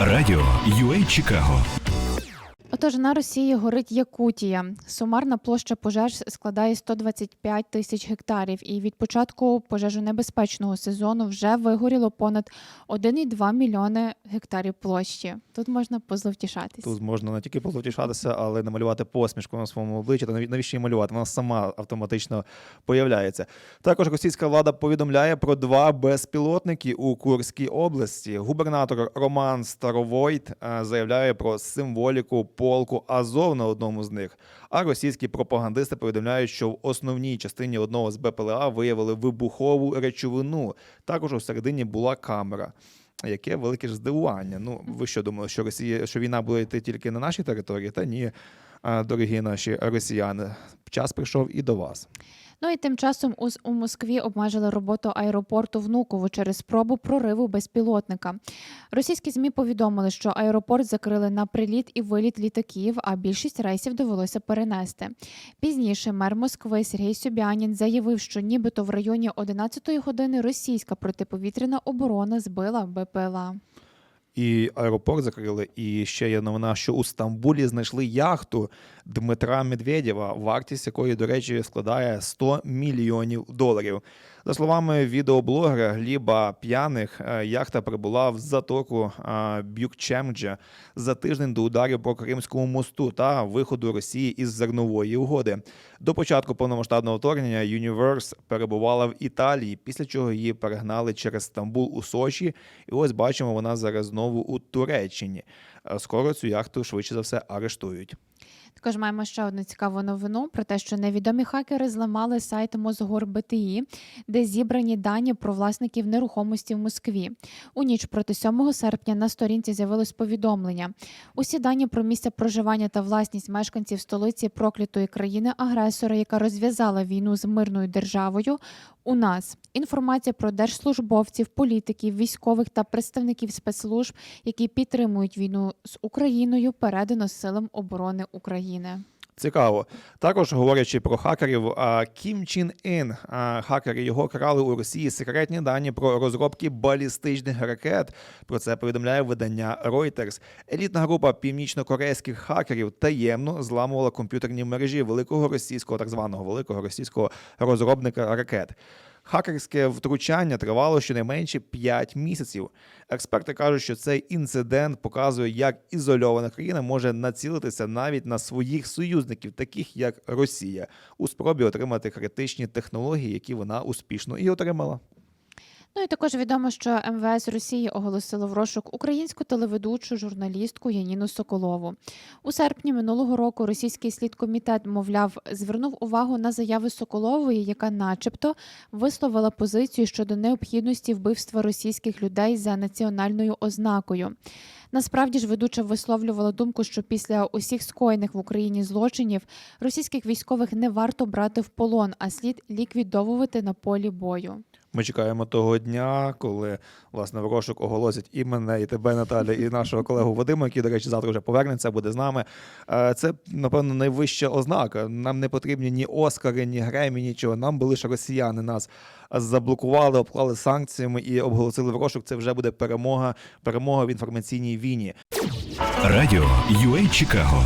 Радіо UA Чикаго Отож, на Росії горить Якутія. Сумарна площа пожеж складає 125 тисяч гектарів, і від початку пожежонебезпечного сезону вже вигоріло понад 1,2 мільйони гектарів площі. Тут можна позловтішатись. Тут можна не тільки позавтішатися, але намалювати посмішку на своєму обличчі. Та наві- навіщо її малювати? Вона сама автоматично появляється. Також російська влада повідомляє про два безпілотники у Курській області. Губернатор Роман Старовойт е, заявляє про символіку полку Азов на одному з них. А російські пропагандисти повідомляють, що в основній частині одного з БПЛА виявили вибухову речовину. Також у середині була камера. Яке велике ж здивування. Ну, ви що думали, що Росія, що війна буде йти тільки на нашій території? Та ні, дорогі наші росіяни. Час прийшов і до вас. Ну і тим часом у, Москві обмежили роботу аеропорту Внуково через спробу прориву безпілотника. Російські змі повідомили, що аеропорт закрили на приліт і виліт літаків, а більшість рейсів довелося перенести. Пізніше мер Москви Сергій Собянін заявив, що нібито в районі 11-ї години російська протиповітряна оборона збила БПЛА. І аеропорт закрили. І ще є новина, що у Стамбулі знайшли яхту Дмитра Медведєва, вартість якої, до речі, складає 100 мільйонів доларів. За словами відеоблогера Гліба П'яних, е, яхта прибула в затоку е, Бюкчемджа за тиждень до ударів по Кримському мосту та виходу Росії із зернової угоди. До початку повномасштабного вторгнення Universe перебувала в Італії, після чого її перегнали через Стамбул у Сочі. І ось бачимо, вона зараз знову у Туреччині. Е, Скоро цю яхту швидше за все арештують. Також маємо ще одну цікаву новину про те, що невідомі хакери зламали сайт Мосгор де зібрані дані про власників нерухомості в Москві. У ніч проти 7 серпня на сторінці з'явилось повідомлення. Усі дані про місце проживання та власність мешканців столиці проклятої країни-агресора, яка розв'язала війну з мирною державою. У нас інформація про держслужбовців, політиків, військових та представників спецслужб, які підтримують війну з Україною, передано силам оборони України. Цікаво. Також говорячи про хакерів, Кім Чін Ін, хакери його крали у Росії секретні дані про розробки балістичних ракет. Про це повідомляє видання Reuters. Елітна група північно-корейських хакерів таємно зламувала комп'ютерні мережі великого російського, так званого великого російського розробника ракет. Хакерське втручання тривало щонайменше 5 місяців. Експерти кажуть, що цей інцидент показує, як ізольована країна може націлитися навіть на своїх союзників, таких як Росія, у спробі отримати критичні технології, які вона успішно і отримала. Ну і також відомо, що МВС Росії оголосило в розшук українську телеведучу журналістку Яніну Соколову. У серпні минулого року російський слідкомітет, мовляв, звернув увагу на заяви Соколової, яка, начебто, висловила позицію щодо необхідності вбивства російських людей за національною ознакою. Насправді ж ведуча висловлювала думку, що після усіх скоєних в Україні злочинів російських військових не варто брати в полон, а слід ліквідовувати на полі бою. Ми чекаємо того дня, коли власне в розшук оголосять і мене, і тебе, Наталя, і нашого колегу Вадима, який, до речі, завтра вже повернеться, буде з нами. Е, Це, напевно, найвища ознака. Нам не потрібні ні Оскари, ні Гремі, нічого. Нам би лише росіяни нас заблокували, обклали санкціями і обголосили в розшук. Це вже буде перемога, перемога в інформаційній війні. Радіо UA Чикаго